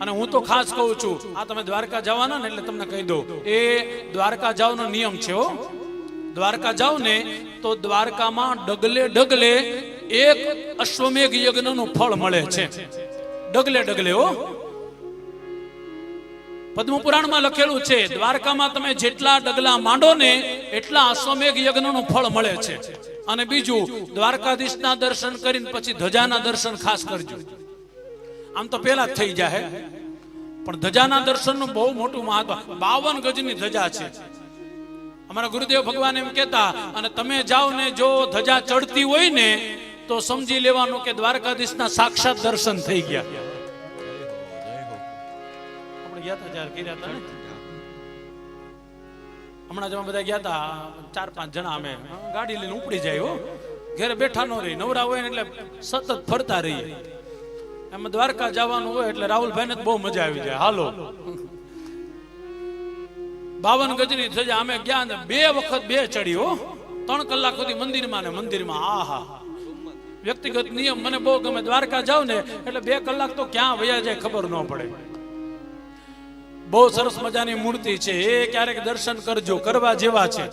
અને હું તો ખાસ કહું છું, આ તમે દ્વારકા જવાના ને એટલે તમને કહી દઉં. એ દ્વારકા જાવનો નિયમ છે હો. દ્વારકા જાવ ને તો દ્વારકામાં ડગલે ડગલે એક અશ્વમેઘ યજ્ઞનું ફળ મળે છે. ડગલે ડગલે હો. પદ્મ પુરાણમાં લખેલું છે, દ્વારકામાં તમે જેટલા ડગલા માંડો ને એટલા અશ્વમેઘ યજ્ઞનું ફળ મળે છે. અને બીજું, દ્વારકાધીશના દર્શન કરીને પછી ધજાના દર્શન ખાસ કરજો. આમ તો પેલા થઈ જાય. પણ ધજાના દર્શનનું બહુ મોટું મહત્વ બાવન ગજની ધજા છે. અમારા ગુરુદેવ ભગવાન એમ કહેતા, અને તમે જાઓ ને જો ધજા ચડતી હોય ને, તો સમજી લેવાનું કે દ્વારકાધીશના સાક્ષાત દર્શન થઈ ગયા. હમણાં જ બધા ગયા હતા, ચાર પાંચ જણા અમે. ગાડી લઈને ઉપડી જાય હો. ઘરે બેઠા ન રહી, નવરા હોય એટલે સતત ફરતા રહીએ. એમાં દ્વારકા જવાનું હોય એટલે રાહુલભાઈ ને બહુ મજા આવી જાય. હાલો. બાવન ગજની સજા અમે ગયા ને બે વખત બે ચડી હો. ત્રણ કલાક સુધી મંદિરમાં ને મંદિરમાં. આહા. વ્યક્તિગત નિયમ મને બહુ ગમે. દ્વારકા જાવ ને એટલે બે કલાક તો ક્યાં વયા જાય ખબર ન પડે. બહુ સરસ મજાની મૂર્તિ છે. એ ક્યારેક દર્શન કરજો. કરવા જેવા છે.